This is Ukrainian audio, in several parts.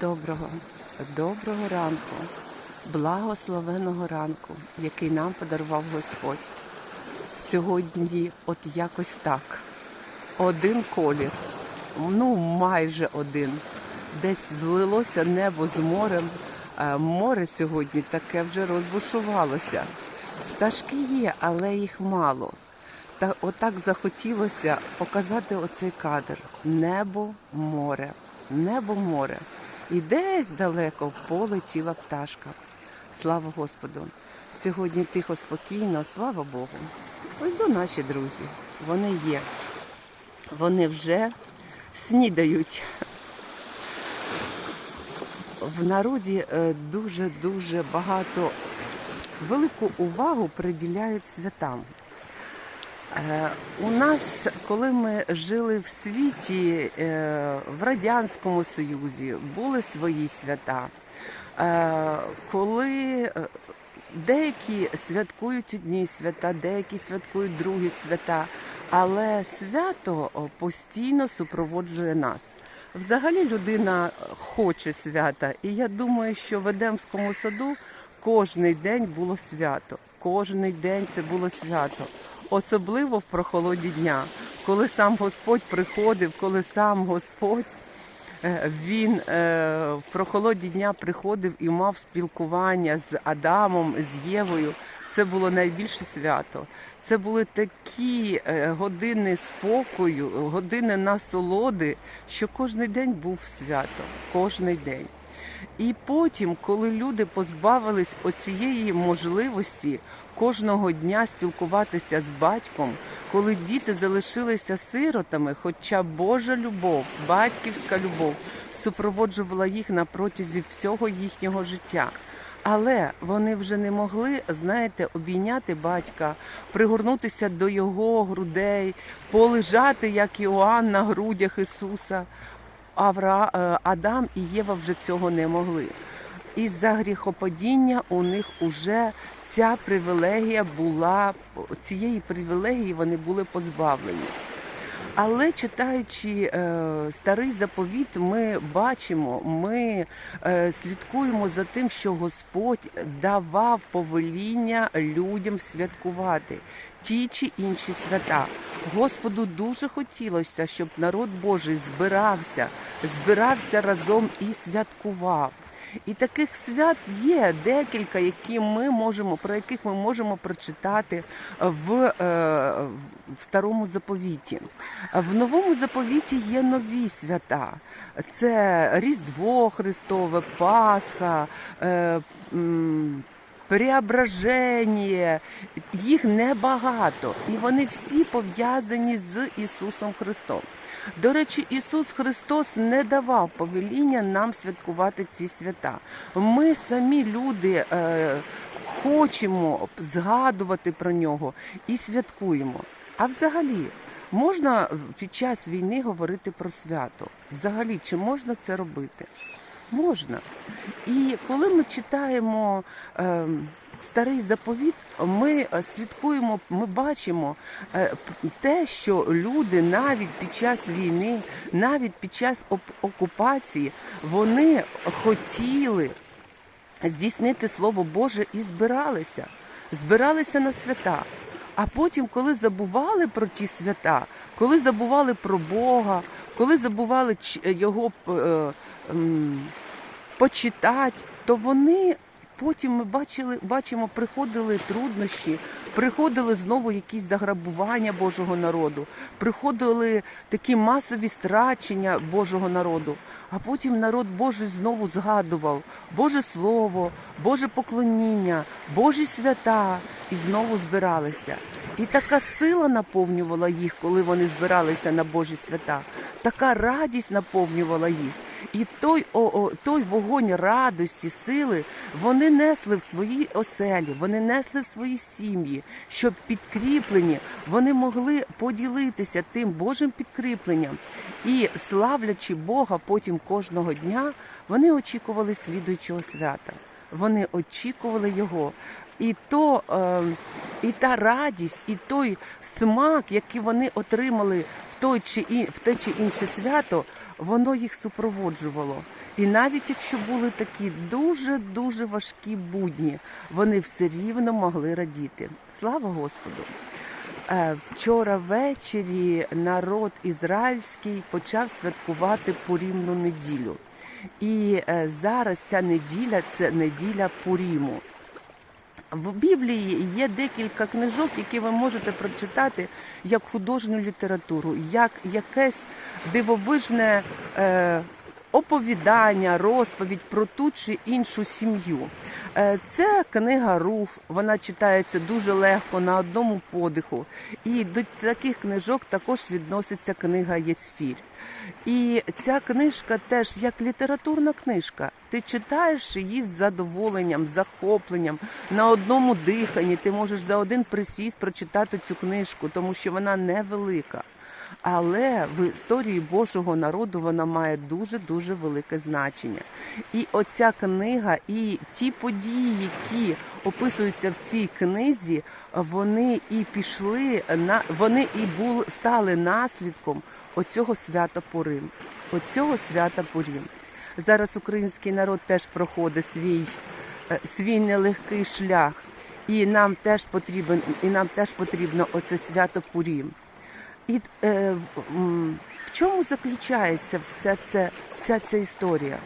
Доброго, доброго ранку, благословеного ранку, який нам подарував Господь. Сьогодні от якось так. Один колір, ну майже один. Десь злилося небо з морем. Море сьогодні таке вже розбушувалося. Пташки є, але їх мало. Та отак захотілося показати оцей кадр. Небо, море, небо, море. І десь далеко полетіла пташка. Слава Господу! Сьогодні тихо, спокійно, слава Богу. Ось до наші друзі. Вони є. Вони вже снідають. В народі е, дуже-дуже багато велику увагу приділяють святам. Е, У нас, коли ми жили в світі, е, в Радянському Союзі, були свої свята. Е, Коли деякі святкують одні свята, деякі святкують другі свята, але свято постійно супроводжує нас. Взагалі людина хоче свята, і я думаю, що в Едемському саду кожний день було свято. Кожний день це було свято особливо в прохолоді дня, коли сам Господь приходив, коли сам Господь е, він е, в прохолоді дня приходив і мав спілкування з Адамом, з Євою. Це було найбільше свято. Це були такі е, години спокою, години насолоди, що кожний день був свято. Кожний день. І потім, коли люди позбавились оцієї можливості кожного дня спілкуватися з батьком, коли діти залишилися сиротами, хоча Божа любов, батьківська любов супроводжувала їх на протязі всього їхнього життя. Але вони вже не могли, знаєте, обійняти батька, пригорнутися до його грудей, полежати, як Іоанн на грудях Ісуса. Авра... е, Адам і Єва вже цього не могли. Із-за гріхопадіння у них уже ця привілегія була, цієї привілегії вони були позбавлені. Але читаючи е, старий заповіт, ми бачимо, ми е, слідкуємо за тим, що Господь давав повеління людям святкувати ті чи інші свята. Господу дуже хотілося, щоб народ Божий збирався, збирався разом і святкував. І таких свят є декілька, які ми можемо про яких ми можемо прочитати в, е, в старому заповіті. В новому заповіті є нові свята. Це Різдво Христове, Пасха. Е, Преображення, їх небагато, і вони всі пов'язані з Ісусом Христом. До речі, Ісус Христос не давав повеління нам святкувати ці свята. Ми самі люди е, хочемо згадувати про нього і святкуємо. А взагалі, можна під час війни говорити про свято? Взагалі, чи можна це робити? Можна. І коли ми читаємо е, старий заповіт, ми е, слідкуємо, ми бачимо е, те, що люди навіть під час війни, навіть під час окупації, вони хотіли здійснити Слово Боже і збиралися, збиралися на свята. А потім, коли забували про ті свята, коли забували про Бога, коли забували його е, почитати, то вони потім ми бачили, бачимо, приходили труднощі, приходили знову якісь заграбування Божого народу, приходили такі масові страчення Божого народу. А потім народ Божий знову згадував Боже Слово, Боже поклоніння, Божі свята і знову збиралися. І така сила наповнювала їх, коли вони збиралися на Божі свята. Така радість наповнювала їх. І той, о, о, той вогонь радості, сили вони несли в свої оселі, вони несли в свої сім'ї, щоб підкріплені вони могли поділитися тим Божим підкріпленням. І славлячи Бога потім кожного дня, вони очікували слідуючого свята. Вони очікували його. І то е, і та радість, і той смак, який вони отримали в той чи і в те чи інше свято воно їх супроводжувало. І навіть якщо були такі дуже дуже важкі будні, вони все рівно могли радіти. Слава Господу! Е, Вчора ввечері народ ізраїльський почав святкувати Пурімну неділю. І е, зараз ця неділя це неділя Пуріму. В Біблії є декілька книжок, які ви можете прочитати як художню літературу, як якесь дивовижне е, оповідання, розповідь про ту чи іншу сім'ю. Е, Це книга Руф, вона читається дуже легко на одному подиху. І до таких книжок також відноситься книга Єсфір. І ця книжка теж як літературна книжка. Ти читаєш її з задоволенням, захопленням на одному диханні. Ти можеш за один присіст прочитати цю книжку, тому що вона невелика. Але в історії Божого народу вона має дуже дуже велике значення. І оця книга, і ті події, які описуються в цій книзі, вони і пішли на вони і були стали наслідком оцього свята Пурим. Оцього свята Пурим. Зараз український народ теж проходить свій, е, свій нелегкий шлях, і нам теж потрібен, і нам теж потрібно оце свято Пурім. І е, в- чому заключається вся, це, вся ця історія?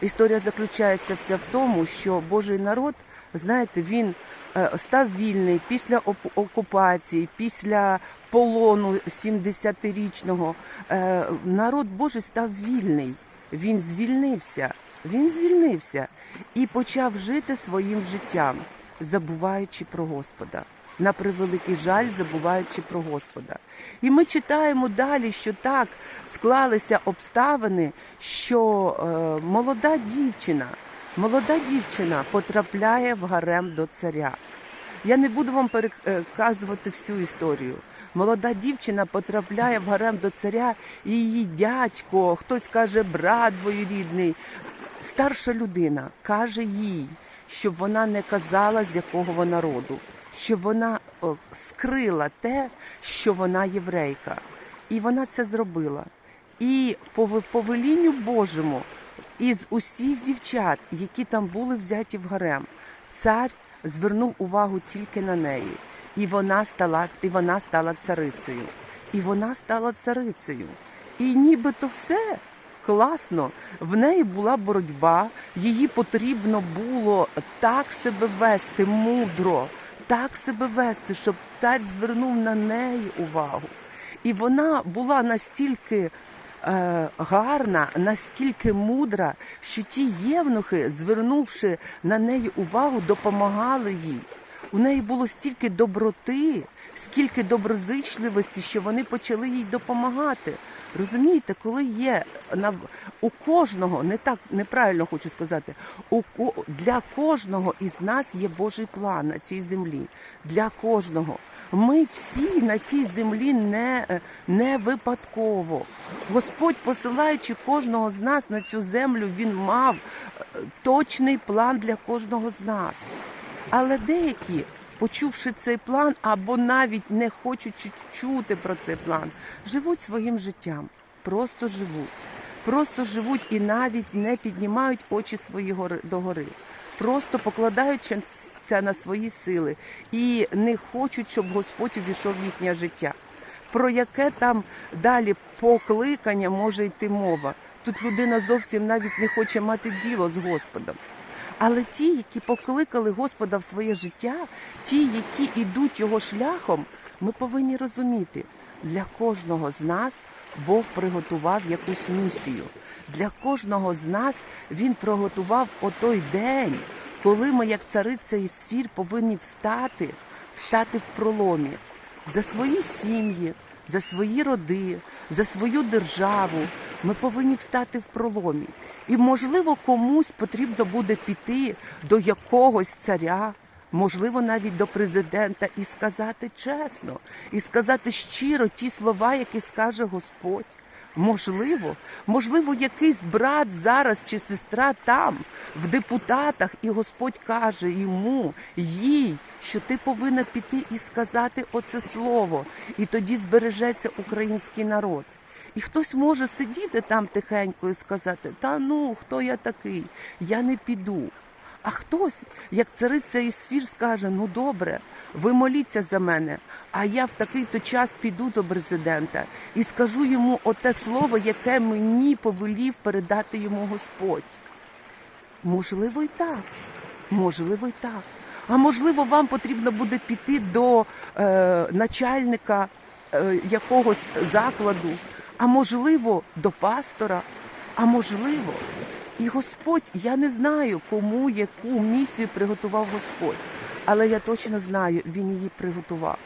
Історія заключається вся в тому, що Божий народ, знаєте, він е, став вільний після окупації, після полону 70-річного. Е, народ Божий став вільний. Він звільнився. Він звільнився і почав жити своїм життям, забуваючи про Господа на превеликий жаль, забуваючи про Господа. І ми читаємо далі, що так склалися обставини, що е, молода дівчина, молода дівчина потрапляє в гарем до царя. Я не буду вам переказувати всю історію. Молода дівчина потрапляє в гарем до царя, і її дядько, хтось каже брат двоюрідний, старша людина каже їй, щоб вона не казала, з якого вона роду, щоб вона скрила те, що вона єврейка. І вона це зробила. І по повелінню Божому із усіх дівчат, які там були взяті в гарем, цар звернув увагу тільки на неї. І вона стала, і вона стала царицею. І вона стала царицею. І нібито все класно. В неї була боротьба, її потрібно було так себе вести мудро, так себе вести, щоб цар звернув на неї увагу. І вона була настільки е, гарна, наскільки мудра, що ті євнухи, звернувши на неї увагу, допомагали їй. У неї було стільки доброти, скільки доброзичливості, що вони почали їй допомагати. Розумієте, коли є на у кожного, не так неправильно хочу сказати, у для кожного із нас є Божий план на цій землі. Для кожного. Ми всі на цій землі не, не випадково. Господь, посилаючи кожного з нас на цю землю, він мав е, точний план для кожного з нас. Але деякі, почувши цей план, або навіть не хочучи чути про цей план, живуть своїм життям, просто живуть, просто живуть і навіть не піднімають очі свої гори догори. Просто це на свої сили і не хочуть, щоб Господь увійшов в їхнє життя. Про яке там далі покликання може йти мова? Тут людина зовсім навіть не хоче мати діло з Господом. Але ті, які покликали Господа в своє життя, ті, які йдуть його шляхом, ми повинні розуміти, для кожного з нас Бог приготував якусь місію. Для кожного з нас Він приготував отой день, коли ми, як цариця і сфір, повинні встати, встати в проломі за свої сім'ї, за свої роди, за свою державу. Ми повинні встати в проломі. І, можливо, комусь потрібно буде піти до якогось царя, можливо, навіть до президента, і сказати чесно, і сказати щиро ті слова, які скаже Господь. Можливо, можливо, якийсь брат зараз чи сестра там, в депутатах, і Господь каже йому, їй, що ти повинна піти і сказати оце слово, і тоді збережеться український народ. І хтось може сидіти там тихенько і сказати: Та ну, хто я такий? Я не піду. А хтось, як цариця Ісфір, скаже: Ну добре, ви моліться за мене, а я в такий-то час піду до президента і скажу йому оте слово, яке мені повелів передати йому Господь. Можливо, і так. Можливо, і так. А можливо, вам потрібно буде піти до е, начальника е, якогось закладу, а можливо, до пастора, а можливо, і Господь, я не знаю, кому яку місію приготував Господь, але я точно знаю, Він її приготував.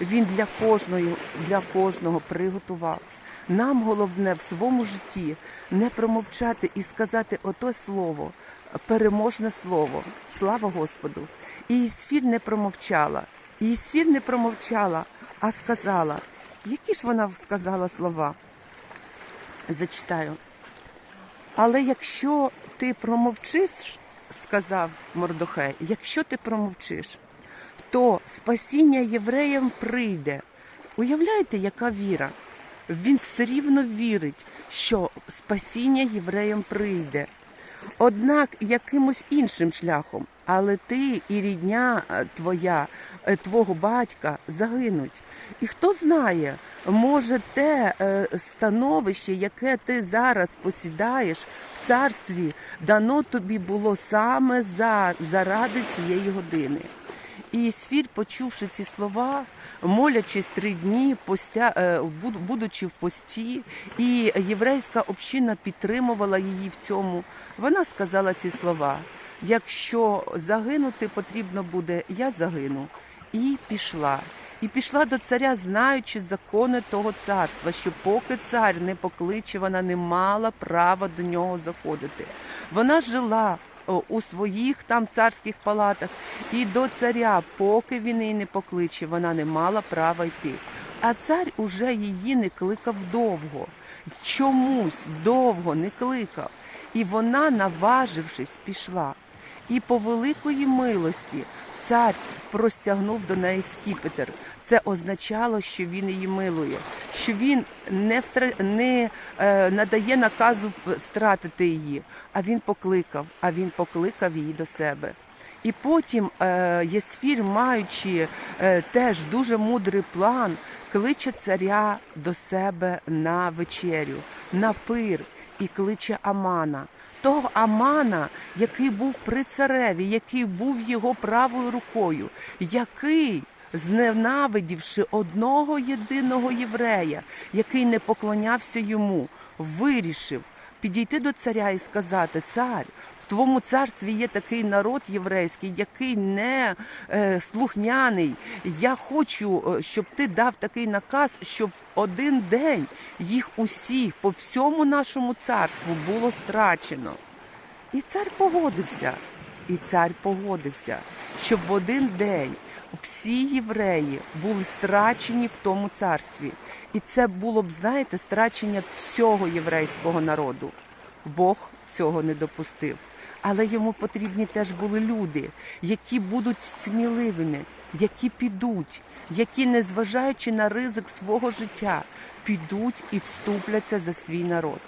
Він для кожної, для кожного приготував. Нам головне в своєму житті не промовчати і сказати ото слово, переможне слово. Слава Господу! І Ісфір не промовчала. І Ісфір не промовчала, а сказала. Які ж вона сказала слова? Зачитаю. Але якщо ти промовчиш, сказав Мордохай, якщо ти промовчиш, то спасіння євреям прийде. Уявляєте, яка віра? Він все рівно вірить, що спасіння євреям прийде. Однак якимось іншим шляхом, але ти і рідня е, твоя, твого батька загинуть. І хто знає, може те е, становище, яке ти зараз посідаєш в царстві, дано тобі було саме за, заради цієї години. І Сфір, почувши ці слова, молячись три дні, постя, е, будучи в пості, і єврейська община підтримувала її в цьому, вона сказала ці слова: якщо загинути потрібно буде, я загину. І пішла. І пішла до царя, знаючи закони того царства, що поки цар не покличе, вона не мала права до нього заходити. Вона жила у своїх там царських палатах, і до царя, поки він її не покличе, вона не мала права йти. А цар уже її не кликав довго, чомусь довго не кликав. І вона, наважившись, пішла. І по великої милості цар простягнув до неї скіпетр. Це означало, що він її милує, що він не втра... не е, надає наказу стратити її, а він покликав, а він покликав її до себе. І потім е, Єсфір, маючи е, теж дуже мудрий план, кличе царя до себе на вечерю, на пир і кличе Амана. Того Амана, який був при цареві, який був його правою рукою, який, зненавидівши одного єдиного єврея, який не поклонявся йому, вирішив підійти до царя і сказати: Цар, в твоєму царстві є такий народ єврейський, який не е, слухняний. Я хочу, е, щоб ти дав такий наказ, щоб в один день їх усіх по всьому нашому царству було страчено. І цар погодився. І цар погодився, щоб в один день всі євреї були страчені в тому царстві. І це було б, знаєте, страчення всього єврейського народу. Бог цього не допустив. Але йому потрібні теж були люди, які будуть сміливими, які підуть, які, незважаючи на ризик свого життя, підуть і вступляться за свій народ.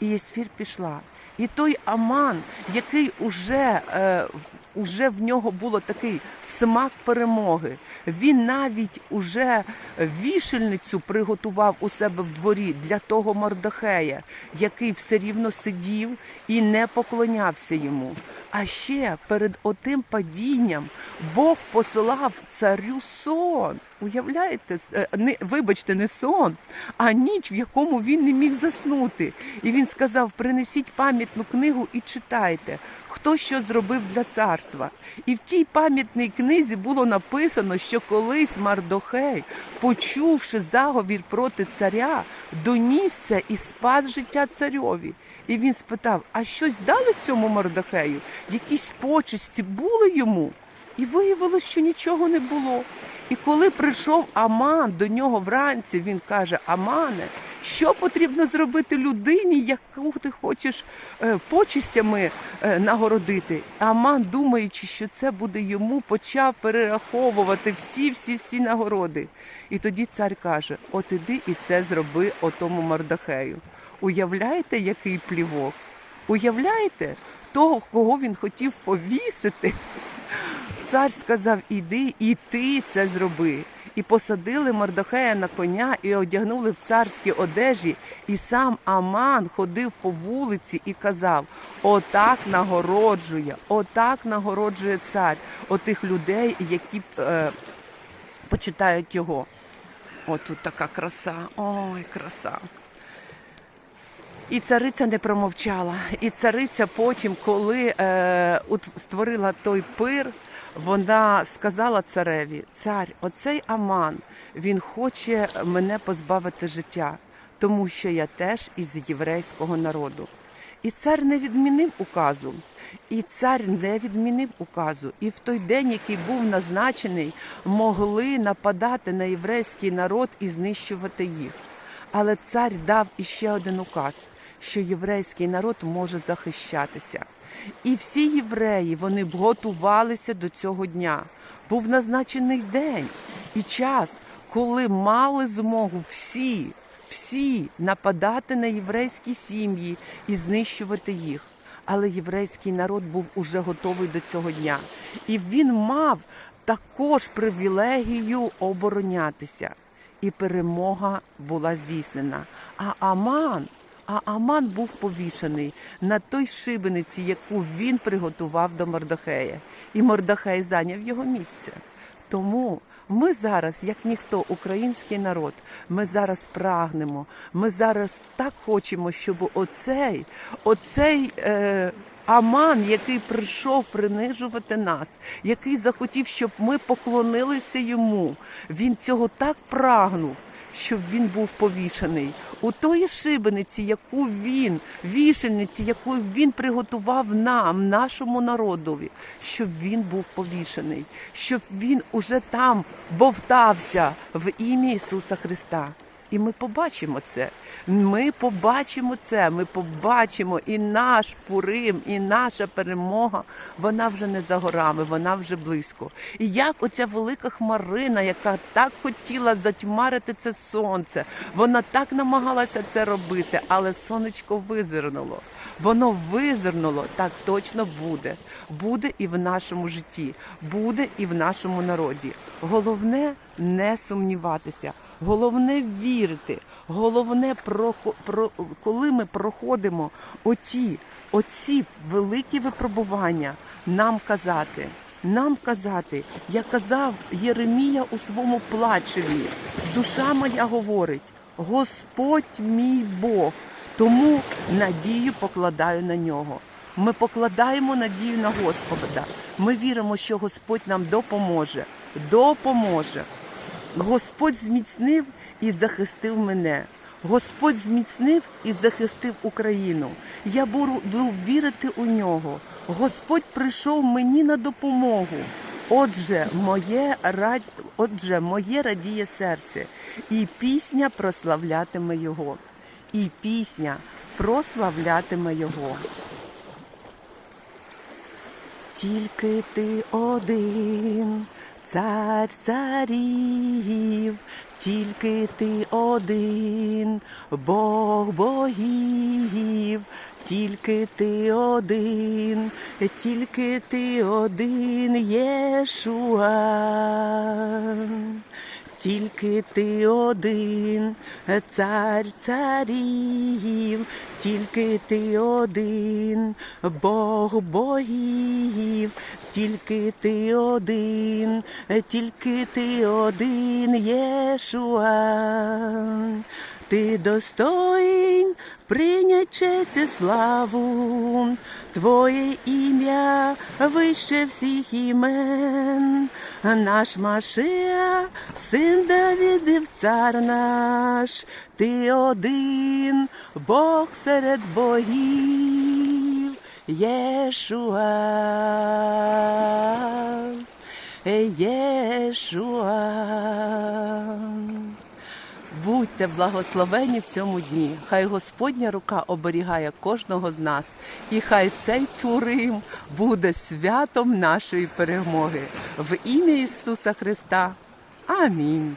І Єсфір пішла. І той Аман, який уже, е, уже в нього було такий смак перемоги, він навіть уже вішельницю приготував у себе в дворі для того Мордохея, який все рівно сидів і не поклонявся йому. А ще перед отим падінням Бог посилав царю сон. Уявляєте, е, не вибачте, не сон, а ніч, в якому він не міг заснути. І він сказав: принесіть пам'ятну книгу і читайте, хто що зробив для царства. І в тій пам'ятній книзі було написано, що колись Мардохей, почувши заговір проти царя, донісся і спас життя царьові. І він спитав: а щось дали цьому Мордохею? Якісь почесті були йому? І виявилось, що нічого не було. І коли прийшов Аман до нього вранці, він каже: Амане, що потрібно зробити людині, яку ти хочеш е, почистями е, нагородити. Аман, думаючи, що це буде йому, почав перераховувати всі, всі, всі нагороди. І тоді цар каже: От іди і це зроби отому Мордахею. Уявляєте, який плівок? Уявляєте того, кого він хотів повісити? Цар сказав: Іди, і ти це зроби. І посадили Мордохея на коня і одягнули в царські одежі, і сам Аман ходив по вулиці і казав: Отак нагороджує, отак нагороджує цар отих людей, які е, почитають його. От тут така краса, ой, краса. І цариця не промовчала. І цариця потім, коли е, створила той пир, вона сказала цареві: Цар, оцей Аман, він хоче мене позбавити життя, тому що я теж із єврейського народу. І цар не відмінив указу. І цар не відмінив указу. І в той день, який був назначений, могли нападати на єврейський народ і знищувати їх. Але цар дав іще один указ, що єврейський народ може захищатися. І всі євреї вони готувалися до цього дня. Був назначений день і час, коли мали змогу всі, всі нападати на єврейські сім'ї і знищувати їх. Але єврейський народ був уже готовий до цього дня, і він мав також привілегію оборонятися і перемога була здійснена. А Аман, а Аман був повішений на той шибениці, яку він приготував до Мордохея. І Мордохей зайняв його місце. Тому ми зараз, як ніхто, український народ, ми зараз прагнемо, ми зараз так хочемо, щоб оцей, оцей. Е, Аман, який прийшов принижувати нас, який захотів, щоб ми поклонилися йому. Він цього так прагнув, щоб він був повішений у тої шибениці, яку він, вішальниці, яку він приготував нам, нашому народові, щоб він був повішений, щоб він уже там бовтався в ім'я Ісуса Христа. І ми побачимо це. Ми побачимо це. Ми побачимо і наш Пурим, і наша перемога. Вона вже не за горами, вона вже близько. І як оця велика хмарина, яка так хотіла затьмарити це сонце, вона так намагалася це робити, але сонечко визирнуло. Воно визирнуло, так точно буде. Буде і в нашому житті, буде і в нашому народі. Головне не сумніватися, головне вірити, головне про, про коли ми проходимо оці, оці великі випробування, нам казати. Нам казати, як казав Єремія у своєму плачеві, душа моя говорить, Господь мій Бог, тому надію покладаю на нього. Ми покладаємо надію на Господа. Ми віримо, що Господь нам допоможе. Допоможе. Господь зміцнив і захистив мене. Господь зміцнив і захистив Україну. Я буду вірити у нього. Господь прийшов мені на допомогу. Отже, моє рад... Отже, моє радіє серце, і пісня прославлятиме його. І пісня прославлятиме його. Тільки ти один, цар царів, тільки ти один, Бог богів, тільки ти один, тільки ти один, Єшуа. Тільки ти один, цар царів, тільки ти один, Бог богів, тільки ти один, тільки ти один, Єшуа. Ти достоїн прийнять честь і славу, Твоє ім'я вище всіх імен, наш Машия, син Давидів, цар наш, ти один, Бог серед богів, Єшуа, Єшуа. Будьте благословені в цьому дні. Хай Господня рука оберігає кожного з нас, і хай цей Пурим буде святом нашої перемоги. В ім'я Ісуса Христа. Амінь.